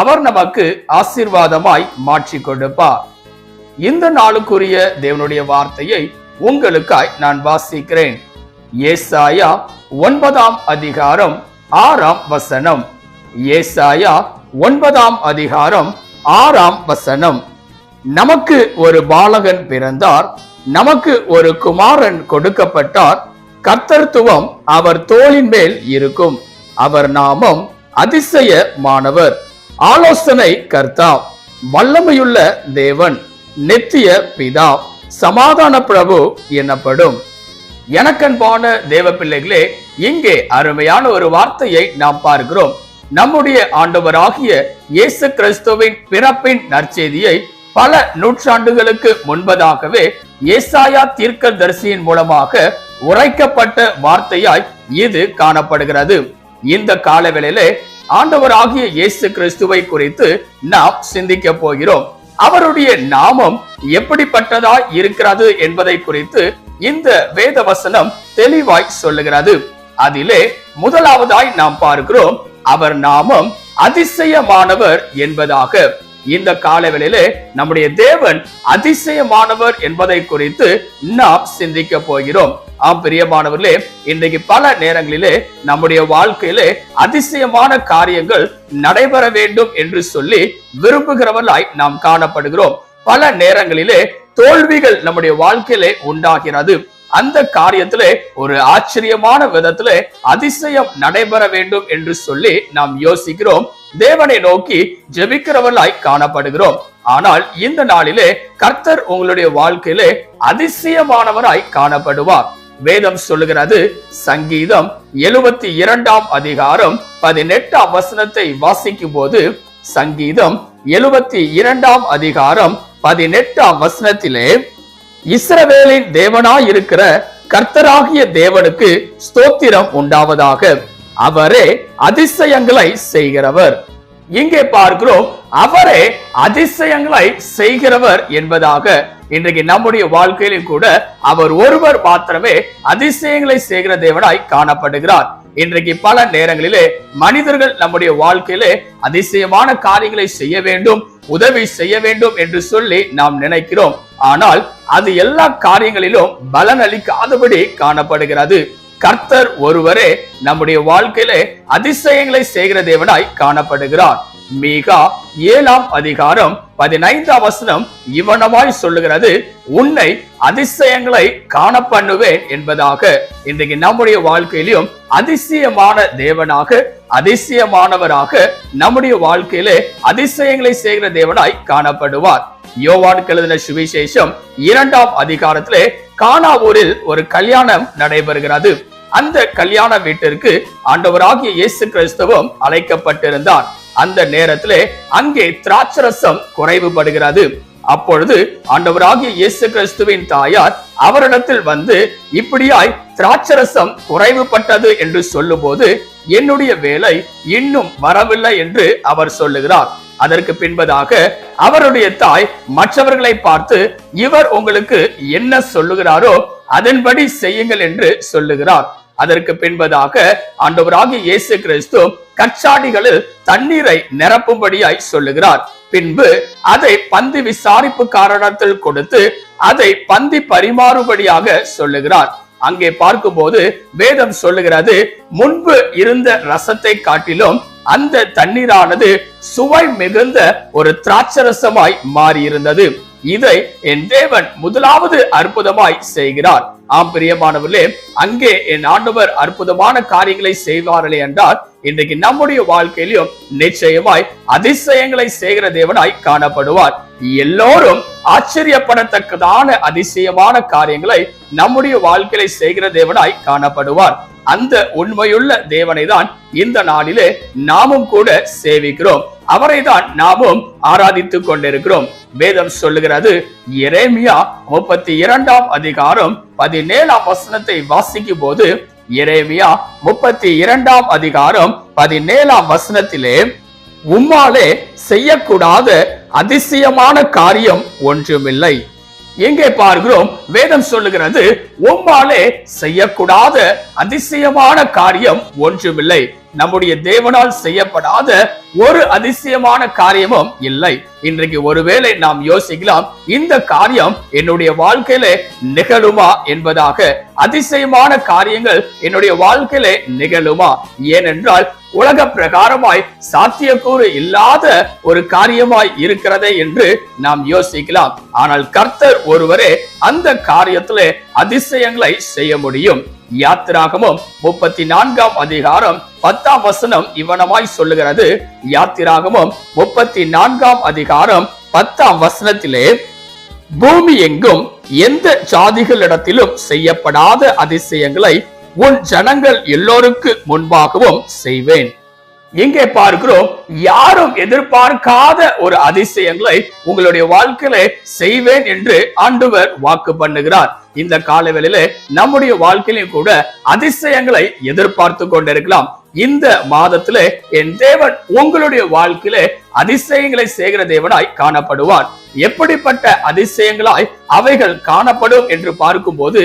அவர் நமக்கு ஆசீர்வாதமாய் மாற்றி கொடுப்பார். இந்த நாளுக்குரிய தேவனுடைய வார்த்தையை உங்களுக்காய் நான் வாசிக்கிறேன். ஏசாயா ஒன்பதாம் அதிகாரம் ஆறாம் வசனம். ஏசாயா ஒன்பதாம் அதிகாரம் ஆறாம் வசனம். நமக்கு ஒரு பாலகன் பிறந்தார். நமக்கு ஒரு குமாரன் கொடுக்கப்பட்டார். கர்த்தர்த்துவம் அவர் தோளின் மேல் இருக்கும். அவர் நாமம் அதிசயமானவர். ஆலோசனை கர்த்தா வல்லமையுள்ள தேவன் நித்திய பிதா சமாதான பிரபு எனப்படும். எனக்கன்பான தேவ பிள்ளைகளே இங்கே அருமையான ஒரு வார்த்தையை நாம் பார்க்கிறோம். நம்முடைய ஆண்டவராகிய இயேசு கிறிஸ்துவின் பிறப்பின் நற்செய்தியை பல நூற்றாண்டுகளுக்கு முன்பதாகவே ஏசாயா தீர்க்கதரிசியின் மூலமாக உரைக்கப்பட்ட வார்த்தையாய் இது காணப்படுகிறது. இந்த காலவேளையிலே ஆண்டவராகிய இயேசு கிறிஸ்துவை குறித்து நாம் சிந்திக்க போகிறோம். அவருடைய நாமம் எப்படிப்பட்டதாய் இருக்கிறது என்பதை குறித்து இந்த வேத வசனம் தெளிவாய் சொல்லுகிறது. அதிலே முதலாவதாய் நாம் பார்க்கிறோம் அவர் நாமம் அதிசயமானவர் என்பதாக. இந்த காலவெளியிலே நம்முடைய தேவன் அதிசயமானவர் என்பதை குறித்து நாம் சிந்திக்க போகிறோம். ஆம் பிரியமானவர்களே இன்றைக்கு பல நேரங்களிலே நம்முடைய வாழ்க்கையிலே அதிசயமான காரியங்கள் நடைபெற வேண்டும் என்று சொல்லி விரும்புகிறவர்களாய் நாம் காணப்படுகிறோம். பல நேரங்களிலே தோல்விகள் நம்முடைய வாழ்க்கையிலே உண்டாகிறது. அந்த காரியத்திலே ஒரு ஆச்சரியமான விதத்திலே அதிசயம் நடைபெற வேண்டும் என்று சொல்லி நாம் யோசிக்கிறோம். தேவனை நோக்கி ஜெபிக்கிறவர்களாய் காணப்படுகிறோம். ஆனால் இந்த நாளிலே கர்த்தர் உங்களுடைய வாழ்க்கையிலே அதிசயமானவராய் காணப்படுவார். வேதம் சொல்லுகிறது சங்கீதம் எழுபத்தி இரண்டாம் அதிகாரம் பதினெட்டாம் வசனத்தை வாசிக்கும் போது சங்கீதம் எழுபத்தி இரண்டாம் அதிகாரம் பதினெட்டாம் வசனத்திலே இஸ்ரவேலின் தேவனாயிருக்கிற கர்த்தராகிய தேவனுக்கு ஸ்தோத்திரம் உண்டாவதாக அவரே அதிசயங்களை செய்கிறவர். இங்கே பார்க்கிறோம்? அவரே அதிசயங்களை செய்கிறவர் என்பதாக இன்றைக்கு நம்முடைய வாழ்க்கையிலும் கூட அவர் ஒருவர் மாத்திரமே அதிசயங்களை செய்கிற தேவனாய் காணப்படுகிறார். இன்றைக்கு பல நேரங்களிலே மனிதர்கள் நம்முடைய வாழ்க்கையிலே அதிசயமான காரியங்களை செய்ய வேண்டும் உதவி செய்ய வேண்டும் என்று சொல்லி நாம் நினைக்கிறோம். ஆனால் அது எல்லா காரியங்களிலும் பலன் அளிக்காதபடி காணப்படுகிறது. கர்த்தர் ஒருவரே நம்முடைய வாழ்க்கையிலே அதிசயங்களை செய்கிற தேவனாய் காணப்படுகிறார். மீகா ஏழாம் அதிகாரம் பதினைந்தாம் வசனம் இவனமாய் சொல்லுகிறது உன்னை அதிசயங்களை காண பண்ணுவேன் என்பதாக. இன்றைக்கு நம்முடைய வாழ்க்கையிலும் அதிசயமான தேவனாக அதிசயமானவராக நம்முடைய வாழ்க்கையிலே அதிசயங்களை செய்கிற தேவனாய் காணப்படுவார். யோவான் எழுதின சுவிசேஷம் இரண்டாம் அதிகாரத்திலே கானாவூரில் ஒரு கல்யாணம் நடைபெறுகிறது. அந்த கல்யாண வீட்டிற்கு ஆண்டவராகிய இயேசு கிறிஸ்துவும் அழைக்கப்பட்டிருந்தார். அந்த நேரத்திலே அங்கே திராட்சரசம் குறைவுபடுகிறது. அப்பொழுது ஆண்டவராகிய இயேசு கிறிஸ்துவின் தாயார் அவரிடத்தில் வந்து இப்படியாய் திராட்சரசம் குறைவுபட்டது என்று சொல்லும்போது என்னுடைய வேலை இன்னும் வரவில்லை என்று அவர் சொல்லுகிறார். அதற்கு பின்பதாக அவருடைய தாய் மற்றவர்களை பார்த்து இவர் உங்களுக்கு என்ன சொல்லுகிறாரோ அதன்படி செய்யுங்கள் என்று சொல்லுகிறார். அதற்கு பின்பதாக ஆண்டவராகிய இயேசு கிறிஸ்து கச்சாடிகளில் தண்ணீரை நிரப்பும்படியாய் சொல்லுகிறார். பின்பு அதை பந்தி விசாரிப்புக்காரனத்தில் கொடுத்து அதை பந்தி பரிமாறுபடியாக சொல்லுகிறார். அங்கே பார்க்கும்போது வேதம் சொல்லுகிறது முன்பு இருந்த ரசத்தை காட்டிலும் அந்த தண்ணீரானது சுவை மிகுந்த ஒரு திராட்சரசமாய் மாறியிருந்தது. இதை என் தேவன் முதலாவது அற்புதமாய் செய்கிறார். ஆம் பிரியமானவர்களே அங்கே என் ஆண்டவர் அற்புதமான காரியங்களை செய்வார்களே என்றால் இன்றைக்கு நம்முடைய வாழ்க்கையிலும் நிச்சயமாய் அதிசயங்களை செய்கிற தேவனாய் காணப்படுவார். எல்லோரும் ஆச்சரியப்படத்தக்கதான அதிசயமான காரியங்களை நம்முடைய வாழ்க்கையில செய்கிற தேவனாய் காணப்படுவார். அந்த உண்மையுள்ள தேவனை தான் இந்த நாளிலே நாமும் கூட சேவிக்கிறோம். அவரை தான் நாமும் ஆராதித்துக் கொண்டிருக்கிறோம். வேதம் சொல்லுகிறது எரேமியா முப்பத்தி இரண்டாம் அதிகாரம் பதினேழாம் வசனத்தை வாசிக்கும் போது எரேமியா முப்பத்தி இரண்டாம் அதிகாரம் பதினேழாம் வசனத்திலே உம்மாலே செய்யக்கூடாத அதிசயமான காரியம் ஒன்றுமில்லை. எங்கே பார்க்கிறோம்? வேதம் சொல்லுகிறது உம்மாலே செய்யக்கூடாத அதிசயமான காரியம் ஒன்றுமில்லை. நம்முடைய தேவனால் செய்யப்படாத ஒரு அதிசயமான காரியமும் இல்லை. இன்றைக்கு ஒருவேளை நாம் யோசிக்கலாம் இந்த காரியம் என்னுடைய வாழ்க்கையில நிகழுமா என்பதாக. அதிசயமான காரியங்கள் என்னுடைய வாழ்க்கையில நிகழுமா? ஏனென்றால் உலக பிரகாரமாய் சாத்தியக்கூறு இல்லாத ஒரு காரியமாய் இருக்கிறதே என்று நாம் யோசிக்கலாம். ஆனால் கர்த்தர் ஒருவரே அந்த காரியத்திலே அதிசயங்களை செய்ய முடியும். யாத்திராகமும் முப்பத்தி நான்காம் அதிகாரம் பத்தாம் வசனம் இவனமாய் சொல்லுகிறது. யாத்திராகமும் முப்பத்தி நான்காம் அதிகாரம் பத்தாம் வசனத்திலே பூமி எங்கும் எந்த ஜாதிகளிடத்திலும் செய்யப்படாத அதிசயங்களை உன் ஜனங்கள் எல்லோருக்கு முன்பாகவும் செய்வேன். இங்கே பார்க்கிறோம் யாரும் எதிர்பார்க்காத ஒரு அதிசயங்களை உங்களுடைய வாழ்க்கையில செய்வேன் என்று ஆண்டவர் வாக்கு பண்ணுகிறார். இந்த காலவெளியில நம்முடைய வாழ்க்கையிலும் கூட அதிசயங்களை எதிர்பார்த்து கொண்டிருக்கலாம். இந்த மாதத்துல என் தேவன் உங்களுடைய வாழ்க்கையில அதிசயங்களை செய்கிற தேவனாய் காணப்படுவார். எப்படிப்பட்ட அதிசயங்களாய் அவைகள் காணப்படும் என்று பார்க்கும்போது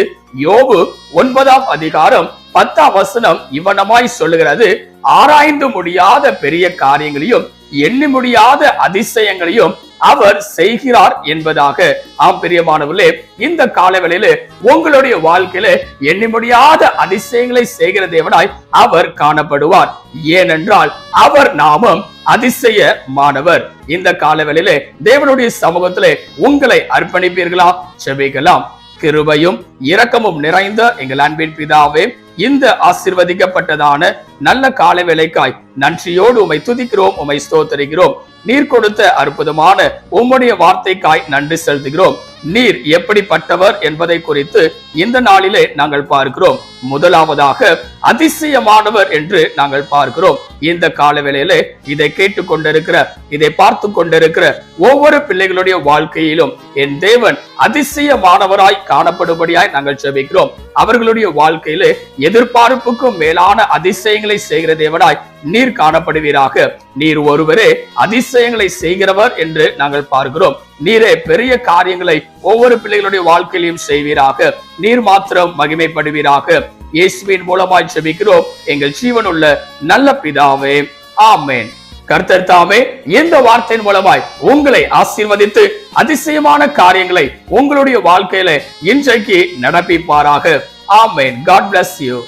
யோபு ஒன்பதாம் அதிகாரம் பத்தாம் வசனம் இவனமாய் சொல்லுகிறது. ஆராய்ந்து முடியாத பெரிய காரியங்களையும் எண்ணி முடியாத அதிசயங்களையும் அவர் செய்கிறார் என்பதாக. ஆம் பிரியமானவர்களே இந்த காலவெளியில உங்களுடைய வாழ்க்கையில எண்ணி முடியாத அதிசயங்களை செய்கிற தேவனாய் அவர் காணப்படுவார். ஏனென்றால் அவர் நாமம் அதிசய மாணவர் இந்த காலவெளியில தேவனுடைய சமூகத்திலே உங்களை அர்ப்பணிப்பீர்களா? செவிக்கலாம் கிருபையும் இரக்கமும் நிறைந்த எங்கள் அன்பின் பிதாவே இந்த ஆசிர்வதிக்கப்பட்டதான நல்ல கால வேலைக்காய். நன்றியோடு உமை துதிக்கிறோம் உமை ஸ்தோத்தரிக்கிறோம். நீர் கொடுத்த அற்புதமான உம்முடைய வார்த்தைக்காய் நன்றி செலுத்துகிறோம். நீர் எப்படிப்பட்டவர் என்பதை குறித்து இந்த நாளிலே நாங்கள் பார்க்கிறோம். முதலாவதாக அதிசயமானவர் என்று நாங்கள் பார்க்கிறோம். இந்த காலவேளையிலே இதை கேட்டுக் கொண்டிருக்கிற இதை பார்த்து கொண்டிருக்கிற ஒவ்வொரு பிள்ளைகளுடைய வாழ்க்கையிலும் என் தேவன் அதிசயமானவராய் காணப்படும்படியாய் நாங்கள் செபிக்கிறோம். அவர்களுடைய வாழ்க்கையிலே எதிர்பார்ப்புக்கும் மேலான அதிசயங்களை செய்கிற தேவனாய் நீர் காணப்படுவீராக. நீர் ஒருவரே அதிசயங்களை செய்கிறவர் என்று நாங்கள் பார்க்கிறோம். நீரே பெரிய காரியங்களை ஒவ்வொரு பிள்ளைகளுடைய வாழ்க்கையிலும் செய்வீராக. நீர் மாத்திரம் மகிமைப்படுவீராக. இயேசுவின் மூலமாய் செபிக்கிறோம் எங்கள் ஜீவனுள்ள நல்ல பிதாவே ஆமேன். கர்த்தர் தாமே இந்த வார்த்தையின் மூலமாய் உங்களை ஆசீர்வதித்து அதிசயமான காரியங்களை உங்களுடைய வாழ்க்கையில இன்றைக்கு நடப்பிப்பாராக. ஆமேன். God bless you